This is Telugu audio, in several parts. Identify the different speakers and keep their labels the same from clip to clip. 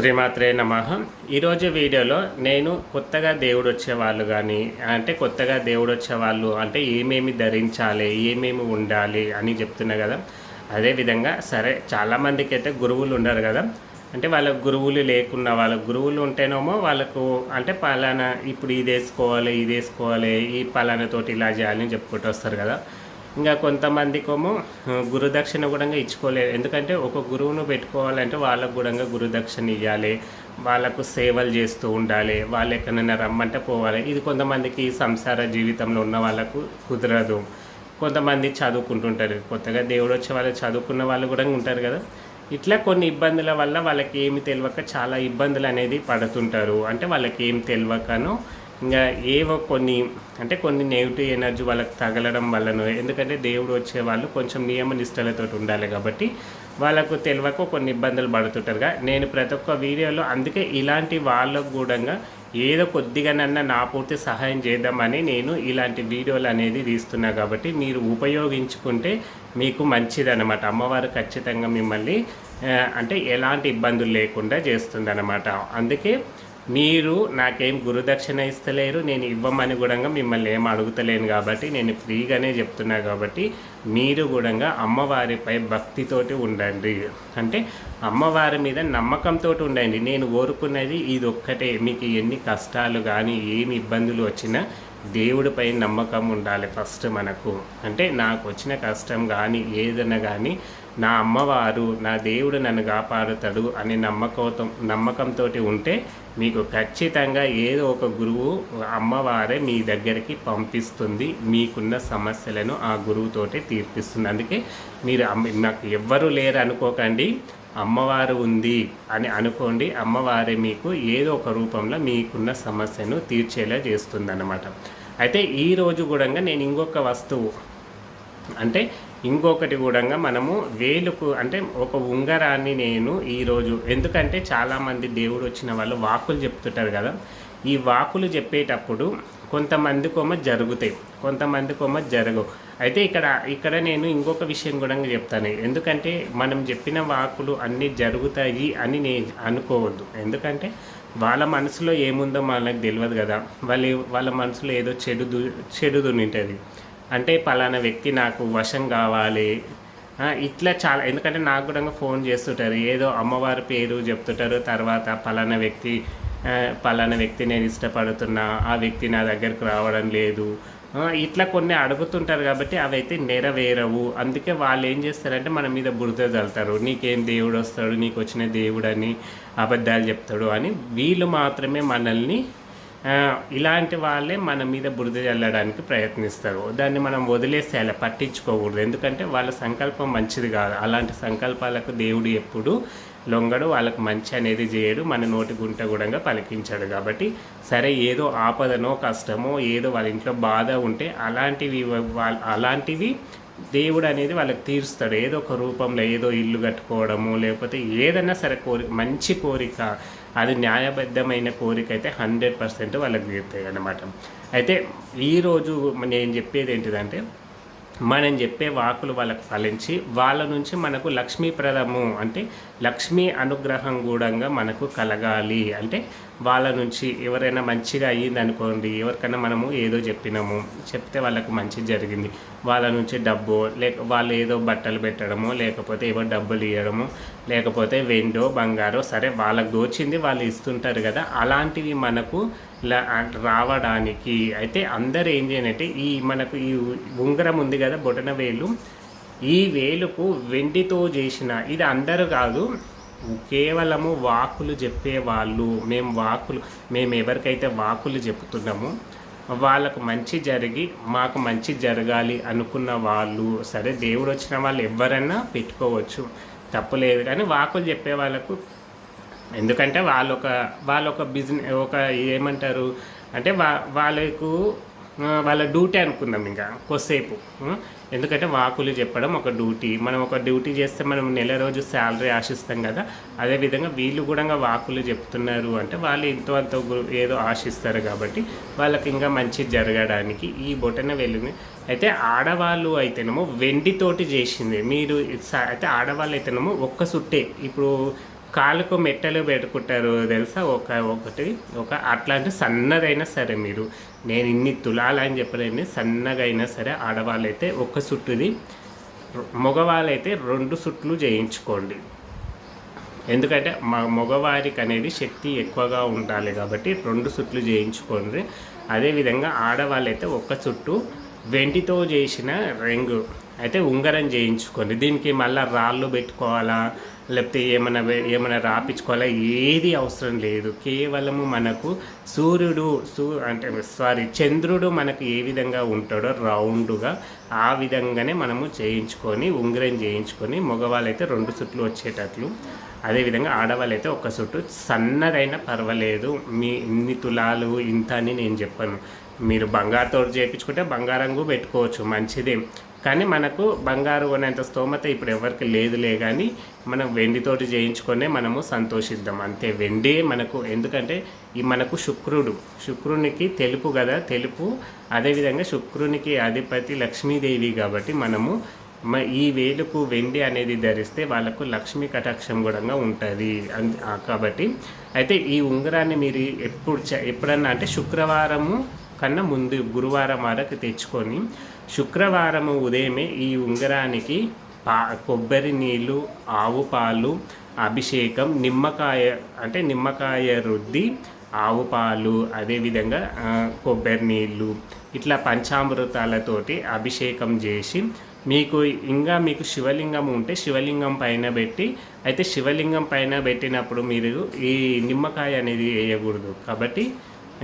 Speaker 1: శ్రీమాత్రే నమ. ఈరోజు వీడియోలో నేను కొత్తగా దేవుడు వచ్చేవాళ్ళు కానీ అంటే కొత్తగా దేవుడు వచ్చేవాళ్ళు అంటే ఏమేమి ధరించాలి ఏమేమి ఉండాలి అని చెప్తున్నా కదా. అదేవిధంగా సరే చాలామందికి అయితే గురువులు ఉండరు కదా. అంటే వాళ్ళ గురువులు లేకున్నా వాళ్ళ గురువులు ఉంటేనేమో వాళ్ళకు అంటే పలానా ఇప్పుడు ఇది వేసుకోవాలి ఇది వేసుకోవాలి ఈ పలానాతోటి ఇలా చేయాలని చెప్పుకుంటూ వస్తారు కదా. ఇంకా కొంతమందికేమో గురుదక్షిణ కూడా ఇచ్చుకోలేదు. ఎందుకంటే ఒక గురువును పెట్టుకోవాలంటే వాళ్ళకు కూడా గురుదక్షిణ ఇవ్వాలి వాళ్ళకు సేవలు చేస్తూ ఉండాలి. వాళ్ళు ఎక్కడైనా రమ్మంటే పోవాలి. ఇది కొంతమందికి సంసార జీవితంలో ఉన్న వాళ్ళకు కుదరదు. కొంతమంది చదువుకుంటుంటారు. కొత్తగా దేవుడు వచ్చే వాళ్ళు చదువుకున్న వాళ్ళు కూడా ఉంటారు కదా. ఇట్లా కొన్ని ఇబ్బందుల వల్ల వాళ్ళకి ఏమి తెలియక చాలా ఇబ్బందులు అనేది పడుతుంటారు. అంటే వాళ్ళకి ఏం తెలియకనో ఇంకా ఏవో కొన్ని అంటే కొన్ని నెగిటివ్ ఎనర్జీ వాళ్ళకి తగలడం వల్లనో ఎందుకంటే దేవుడు వచ్చే వాళ్ళు కొంచెం నియమ నిష్టలతో ఉండాలి కాబట్టి వాళ్ళకు తెలియక కొన్ని ఇబ్బందులు పడుతుంటారుగా. నేను ప్రతి ఒక్క వీడియోలో అందుకే ఇలాంటి వాళ్ళకు కూడా ఏదో కొద్దిగానన్నా నా పూర్తి సహాయం చేద్దామని నేను ఇలాంటి వీడియోలు అనేది తీస్తున్నా కాబట్టి మీరు ఉపయోగించుకుంటే మీకు మంచిదన్నమాట. అమ్మవారు ఖచ్చితంగా మిమ్మల్ని అంటే ఎలాంటి ఇబ్బందులు లేకుండా చేస్తుందన్నమాట. అందుకే మీరు నాకేం గురుదక్షిణ ఇస్తలేరు నేను ఇవ్వమని కూడా మిమ్మల్ని ఏం అడుగుతలేను కాబట్టి నేను ఫ్రీగానే చెప్తున్నా కాబట్టి మీరు కూడా అమ్మవారిపై భక్తితోటి ఉండండి. అంటే అమ్మవారి మీద నమ్మకంతో ఉండండి. నేను కోరుకున్నది ఇది ఒక్కటే మీకు ఎన్ని కష్టాలు కానీ ఏమి ఇబ్బందులు వచ్చినా దేవుడిపై నమ్మకం ఉండాలి ఫస్ట్ మనకు. అంటే నాకు వచ్చిన కష్టం కానీ ఏదైనా కానీ నా అమ్మవారు నా దేవుడు నన్ను కాపాడుతాడు అనే నమ్మకంతో నమ్మకంతో ఉంటే మీకు ఖచ్చితంగా ఏదో ఒక గురువు అమ్మవారే మీ దగ్గరికి పంపిస్తుంది. మీకున్న సమస్యలను ఆ గురువుతో తీర్పిస్తుంది. అందుకే మీరు నాకు ఎవ్వరూ లేరు అనుకోకండి. అమ్మవారు ఉంది అని అనుకోండి. అమ్మవారే మీకు ఏదో ఒక రూపంలో మీకున్న సమస్యను తీర్చేలా చేస్తుందన్నమాట. అయితే ఈరోజు కూడా నేను ఇంకొక వస్తువు అంటే ఇంకొకటి కూడా మనము వేలుకు అంటే ఒక ఉంగరాన్ని నేను ఈరోజు ఎందుకంటే చాలామంది దేవుడు వచ్చిన వాళ్ళు వాకులు చెప్తుంటారు కదా. ఈ వాకులు చెప్పేటప్పుడు కొంతమంది కొమ్మ జరుగుతాయి కొంతమంది కొమ్మ జరగవు. అయితే ఇక్కడ ఇక్కడ నేను ఇంకొక విషయం కూడా చెప్తాను. ఎందుకంటే మనం చెప్పిన వాకులు అన్నీ జరుగుతాయి అని నేను అనుకోవద్దు. ఎందుకంటే వాళ్ళ మనసులో ఏముందో మనకు తెలియదు కదా. వాళ్ళ వాళ్ళ మనసులో ఏదో చెడు చెడుదు ఉంటుంది అంటే పలానా వ్యక్తి నాకు వశం కావాలి. ఇట్లా చాలా ఎందుకంటే నాకు కూడా ఫోన్ చేస్తుంటారు. ఏదో అమ్మవారి పేరు చెప్తుంటారు. తర్వాత పలానా వ్యక్తి పలానా వ్యక్తి నేను ఇష్టపడుతున్నా ఆ వ్యక్తి నా దగ్గరకు రావడం లేదు. ఇట్లా కొన్ని అడుగుతుంటారు కాబట్టి అవి అయితే నెరవేరవు. అందుకే వాళ్ళు ఏం చేస్తారంటే మన మీద బురద చల్లుతారు నీకేం దేవుడు వస్తాడు నీకు వచ్చిన దేవుడని అబద్ధాలు చెప్తాడు అని వీళ్ళు మాత్రమే మనల్ని ఇలాంటి వాళ్ళే మన మీద బురద చల్లడానికి ప్రయత్నిస్తారు. దాన్ని మనం వదిలేస్తే అలా పట్టించుకోకూడదు. ఎందుకంటే వాళ్ళ సంకల్పం మంచిది కాదు. అలాంటి సంకల్పాలకు దేవుడు ఎప్పుడు లొంగడు వాళ్ళకు మంచి అనేది చేయడు మన నోటి గుంట కూడా పలికించాడు కాబట్టి సరే ఏదో ఆపదనో కష్టమో ఏదో వాళ్ళ ఇంట్లో బాధ ఉంటే అలాంటివి వాళ్ళ అలాంటివి దేవుడు అనేది వాళ్ళకి తీరుస్తాడు. ఏదో ఒక రూపంలో ఏదో ఇల్లు కట్టుకోవడము లేకపోతే ఏదైనా సరే కోరి మంచి కోరిక అది న్యాయబద్ధమైన కోరిక అయితే హండ్రెడ్ పర్సెంట్ వాళ్ళకి తీరుతాయి అన్నమాట అయితే ఈరోజు నేను చెప్పేది ఏంటిదంటే మనం చెప్పే వాకులు వాళ్ళకు ఫలించి వాళ్ళ నుంచి మనకు లక్ష్మీప్రదము అంటే లక్ష్మీ అనుగ్రహం కూడా మనకు కలగాలి. అంటే వాళ్ళ నుంచి ఎవరైనా మంచిగా అయ్యింది అనుకోండి ఎవరికైనా మనము ఏదో చెప్పినాము చెప్తే వాళ్ళకు మంచి జరిగింది. వాళ్ళ నుంచి డబ్బు లేక వాళ్ళు ఏదో బట్టలు పెట్టడము లేకపోతే ఏవో డబ్బులు ఇవ్వడము లేకపోతే వెండో బంగారో సరే వాళ్ళకు దోచింది వాళ్ళు ఇస్తుంటారు కదా అలాంటివి మనకు రావడానికి. అయితే అందరు ఏం చేయాలంటే ఈ మనకు ఈ ఉంగరం ఉంది కదా బొటన వేలు. ఈ వేలుకు వెండితో చేసిన ఇది అందరూ కాదు కేవలము వాకులు చెప్పేవాళ్ళు మేము వాకులు మేము ఎవరికైతే వాకులు చెప్తున్నామో వాళ్ళకు మంచి జరిగి మాకు మంచి జరగాలి అనుకున్న వాళ్ళు. సరే దేవుడు వచ్చిన వాళ్ళు ఎవరన్నా పెట్టుకోవచ్చు. తప్పులేదు కానీ వాకులు చెప్పే వాళ్ళకు ఎందుకంటే వాళ్ళు ఒక వాళ్ళు ఒక బిజినెస్ ఒక ఏమంటారు అంటే వా వాళ్ళకు వాళ్ళ డ్యూటీ అనుకుందాం ఇంకా కొద్దిసేపు. ఎందుకంటే వాకులు చెప్పడం ఒక డ్యూటీ మనం ఒక డ్యూటీ చేస్తే మనం నెల రోజు శాలరీ ఆశిస్తాం కదా అదేవిధంగా వీళ్ళు కూడా వాకులు చెప్తున్నారు అంటే వాళ్ళు ఎంతో అంత ఏదో ఆశిస్తారు కాబట్టి వాళ్ళకి ఇంకా మంచి జరగడానికి ఈ బొటన వెళ్ళింది. అయితే ఆడవాళ్ళు అయితేనేమో వెండితోటి చేసింది. మీరు స- అయితే ఆడవాళ్ళు అయితేనేమో ఒక్క సుట్టే. ఇప్పుడు కాలుకు మెట్టలు పెట్టుకుంటారు తెలుసా? ఒక ఒకటి ఒక అట్లాంటి సన్నదైనా సరే మీరు. నేను ఇన్ని తులాలని చెప్పలేని సన్నగా అయినా సరే ఆడవాళ్ళైతే ఒక సుట్టుది మగవాళ్ళైతే రెండు సుట్లు చేయించుకోండి. ఎందుకంటే మా మగవారికి అనేది శక్తి ఎక్కువగా ఉండాలి కాబట్టి రెండు సుట్లు చేయించుకోండి. అదేవిధంగా ఆడవాళ్ళైతే ఒక్క చుట్టు వెండితో చేసిన రింగు. అయితే ఉంగరం చేయించుకోండి. దీనికి మళ్ళీ రాళ్ళు పెట్టుకోవాలా? లేకపోతే ఏమైనా ఏమైనా రాపించుకోవాలా ఏది అవసరం లేదు. కేవలము మనకు సూర్యుడు సూ అంటే సారీ చంద్రుడు మనకు ఏ విధంగా ఉంటాడో రౌండ్గా ఆ విధంగానే మనము చేయించుకొని ఉంగరం చేయించుకొని మగవాళ్ళైతే రెండు చుట్లు వచ్చేటట్లు. అదేవిధంగా ఆడవాళ్ళు అయితే ఒక చుట్టు సన్నదైనా పర్వాలేదు. మీ ఇన్ని తులాలు ఇంత అని నేను చెప్పాను. మీరు బంగారుతో చేయించుకుంటే బంగారంగు పెట్టుకోవచ్చు. మంచిదే. కానీ మనకు బంగారు అనేంత స్తోమత ఇప్పుడు ఎవరికి లేదులే కానీ మనం వెండితోటి చేయించుకొనే మనము సంతోషిద్దాం. అంతే వెండి మనకు ఎందుకంటే ఈ మనకు శుక్రుడు. శుక్రునికి తెలుపు కదా తెలుపు. అదేవిధంగా శుక్రునికి అధిపతి లక్ష్మీదేవి కాబట్టి మనము ఈ వేలుకు వెండి అనేది ధరిస్తే వాళ్ళకు లక్ష్మీ కటాక్షం కూడా ఉంటుంది. కాబట్టి అయితే ఈ ఉంగరాన్ని మీరు ఎప్పుడు ఎప్పుడన్నా అంటే శుక్రవారము కన్నా ముందు గురువారం వరకు తెచ్చుకొని శుక్రవారము ఉదయమే ఈ ఉంగరానికి పా కొబ్బరి నీళ్ళు ఆవు పాలు అభిషేకం నిమ్మకాయ అంటే నిమ్మకాయ రుద్ది ఆవు పాలు అదేవిధంగా కొబ్బరి నీళ్ళు ఇట్లా పంచామృతాలతోటి అభిషేకం చేసి మీకు ఇంకా మీకు శివలింగం ఉంటే శివలింగం పైన పెట్టి అయితే శివలింగం పైన పెట్టినప్పుడు మీరు ఈ నిమ్మకాయ అనేది వేయకూడదు. కాబట్టి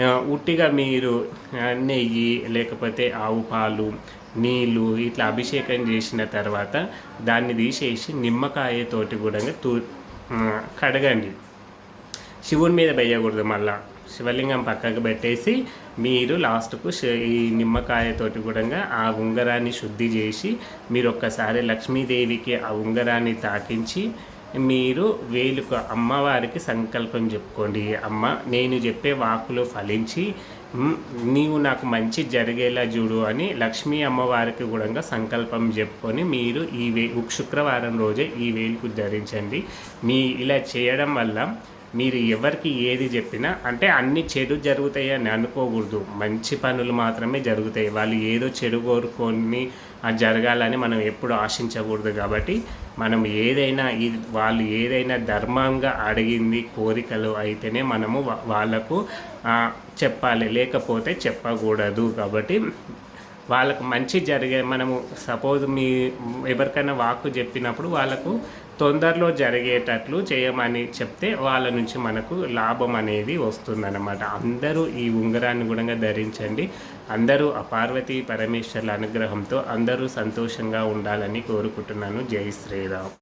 Speaker 1: ఉట్టిగా మీరు నెయ్యి లేకపోతే ఆవు పాలు నీళ్ళు ఇట్లా అభిషేకం చేసిన తర్వాత దాన్ని తీసేసి నిమ్మకాయతోటి కూడా తూ కడగండి. శివుని మీద వేయకూడదు మళ్ళా. శివలింగం పక్కకు పెట్టేసి మీరు లాస్ట్కు ఈ నిమ్మకాయతోటి కూడా ఆ ఉంగరాన్ని శుద్ధి చేసి మీరు ఒక్కసారి లక్ష్మీదేవికి ఆ ఉంగరాన్ని తాకించి మీరు వేలుకు అమ్మవారికి సంకల్పం చెప్పుకోండి. అమ్మ నేను చెప్పే వాకులు ఫలించి నీవు నాకు మంచి జరిగేలా చూడు అని లక్ష్మీ అమ్మవారికి కూడా సంకల్పం చెప్పుకొని మీరు ఈ వే శుక్రవారం రోజే ఈ వేలుకు ధరించండి మీ ఇలా చేయడం వల్ల మీరు ఎవరికి ఏది చెప్పినా అంటే అన్ని చెడు జరుగుతాయి అని అనుకోకూడదు. మంచి పనులు మాత్రమే జరుగుతాయి. వాళ్ళు ఏదో చెడు కోరుకొని జరగాలని మనం ఎప్పుడు ఆశించకూడదు కాబట్టి మనం ఏదైనా ఇది వాళ్ళు ఏదైనా ధర్మంగా అడిగింది కోరికలు అయితేనే మనము వాళ్ళకు చెప్పాలి. లేకపోతే చెప్పకూడదు. కాబట్టి వాళ్ళకు మంచి జరిగే మనము సపోజ్ మీ ఎవరికైనా వాక్కు చెప్పినప్పుడు వాళ్ళకు తొందరలో జరిగేటట్లు చేయమని చెప్తే వాళ్ళ నుంచి మనకు లాభం అనేది వస్తుందన్నమాట. అందరూ ఈ ఉంగరాన్ని కూడా ధరించండి. అందరూ ఆ పార్వతీ పరమేశ్వర్ల అనుగ్రహంతో అందరూ సంతోషంగా ఉండాలని కోరుకుంటున్నాను. జై శ్రీరామ్.